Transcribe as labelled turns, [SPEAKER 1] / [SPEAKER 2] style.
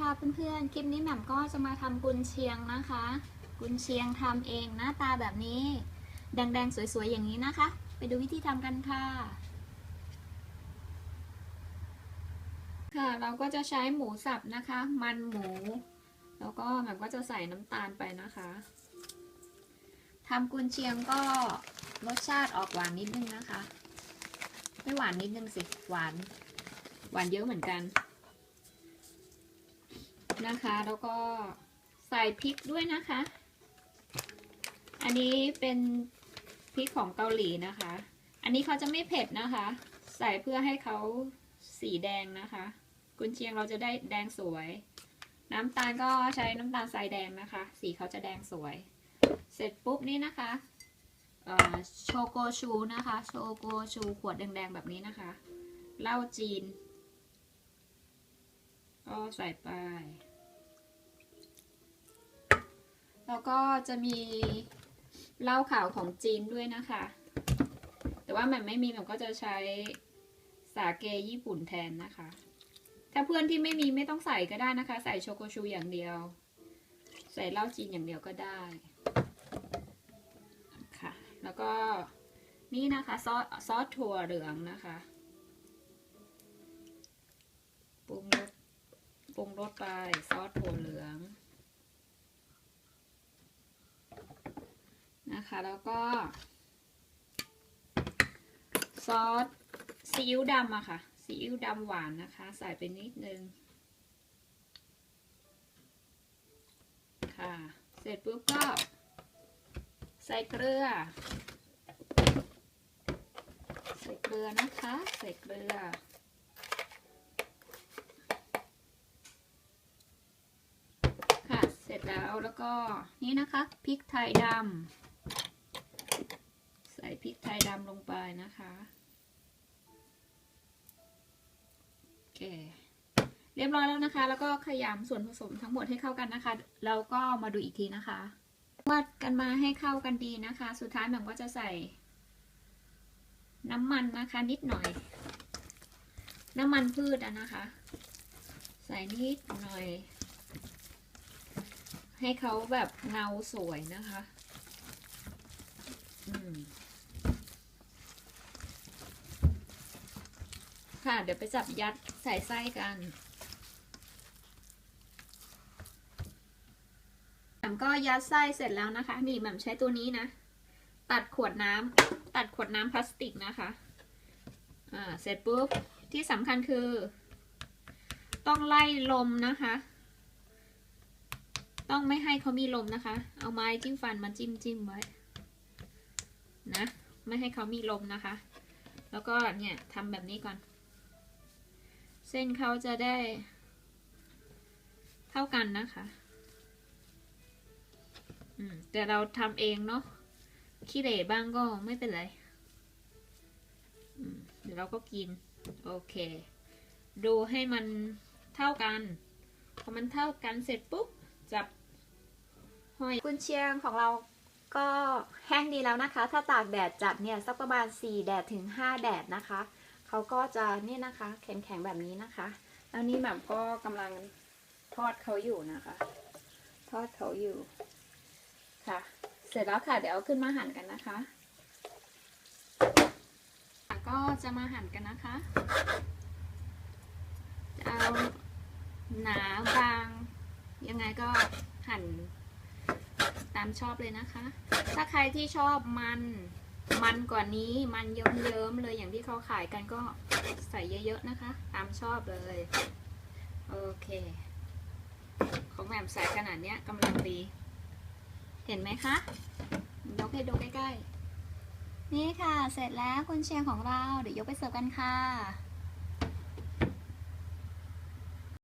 [SPEAKER 1] ค่ะเพื่อนๆ คลิปนี้แหม่มก็จะมาทำกุนเชียงนะคะ กุนเชียงทำเองหน้าตาแบบนี้ แดงๆ สวยๆ อย่างนี้นะคะ ไปดูวิธีทำกันค่ะ ค่ะ เราก็จะใช้หมูสับนะคะ มันหมู แล้วก็แหม่มก็จะใส่น้ำตาลไปนะคะทำกุนเชียงก็รสชาติออกหวานนิดนึงนะคะ ไม่หวานนิดนึงสิ หวาน หวานเยอะเหมือนกัน นะคะ แล้วก็ใส่พริกด้วยนะคะ อันนี้เป็นพริกของเกาหลีนะคะ อันนี้เขาจะไม่เผ็ดนะคะ ใส่เพื่อให้เขาสีแดงนะคะ กุนเชียงเราจะได้แดงสวย น้ำตาลก็ใช้น้ำตาลทรายแดงนะคะ สีเขาจะแดงสวย เสร็จปุ๊บนี่นะคะโชโกชูนะคะ โชโกชูขวดแดงๆแบบนี้นะคะเหล้าจีน ก็ใส่ไป แล้วก็จะมีเหล้าขาวของจีนด้วยนะคะ แต่ว่ามันไม่มีมันก็จะใช้สาเกญี่ปุ่นแทนนะคะ ถ้าเพื่อนที่ไม่มีไม่ต้องใส่ก็ได้นะคะ ใส่โชโกชูอย่างเดียว ใส่เหล้าจีนอย่างเดียวก็ได้ค่ะ แล้วก็นี่นะคะซอสซอสถั่วเหลืองนะคะปรุงรสปรุงรสไปซอสถั่วเหลือง นะคะ แล้วก็ ซอสซีอิ๊วดำอะค่ะซีอิ๊วดำหวานนะคะ ใส่ไปนิดนึง ค่ะ เสร็จปุ๊บก็ ใส่เกลือ ใส่เกลือนะคะ ใส่เกลือค่ะเสร็จแล้วแล้วก็นี่นะคะพริกไทยดำ ยดำลงไปนะคะ โอเค เรียบร้อยแล้วนะคะ แล้วก็ขยำส่วนผสมทั้งหมดให้เข้ากันนะคะ แล้วก็มาดูอีกทีนะคะ วาดกันมาให้เข้ากันดีนะคะ สุดท้ายแหม่มก็จะใส่ น้ำมันนะคะนิดหน่อย น้ำมันพืชนะคะ ใส่นิดหน่อย ให้เขาแบบเงาสวยนะคะ อืม ค่ะ เดี๋ยวไปจับยัดใส่ไส้กันแหม่มก็ยัดไส้เสร็จแล้วนะคะ นี่แหม่มใช้ตัวนี้นะ ตัดขวดน้ำตัดขวดน้ำพลาสติกนะคะ อ่า เสร็จปุ๊บ ที่สำคัญคือ ต้องไล่ลมนะคะ ต้องไม่ให้เขามีลมนะคะ เอาไม้จิ้มฟันมาจิ้มจิ้มไว้ นะ ไม่ให้เขามีลมนะคะ แล้วก็เนี่ยทำแบบนี้ก่อน เส้นเขาจะได้เท่ากันนะคะอืมแต่เราทำเองเนาะขี้เหร่บ้างก็ไม่เป็นไรเดี๋ยวเราก็กิน โอเค ดูให้มันเท่ากัน พอมันเท่ากันเสร็จปุ๊บ จับห้อยกุนเชียงของเราก็แห้งดีแล้วนะคะ ถ้าตากแดดจัดเนี่ย สักประมาณ 4 แดดถึง 5 แดดนะคะ เขาก็จะนี่นะคะ แข็งๆแบบนี้นะคะแล้วนี่แบบก็กำลังทอดเขาอยู่นะคะ ทอดเขาอยู่ค่ะ เสร็จแล้วค่ะ เดี๋ยวขึ้นมาหั่นกันนะคะ ก็จะมาหั่นกันนะคะจะเอาหนาบาง ยังไงก็หั่นตามชอบเลยนะคะ ถ้าใครที่ชอบมัน มันกว่านี้มันเยิ้มๆเลยอย่างที่เขาขายกันก็ใส่เยอะๆนะคะ ตามชอบเลยโอเค ของแหม่มใส่ขนาดเนี้ยกำลังดี เห็นไหมคะยกให้ดูใกล้ๆ นี่ค่ะ เสร็จแล้วคุณเชียงของเรา เดี๋ยวยกไปเสิร์ฟกันค่ะ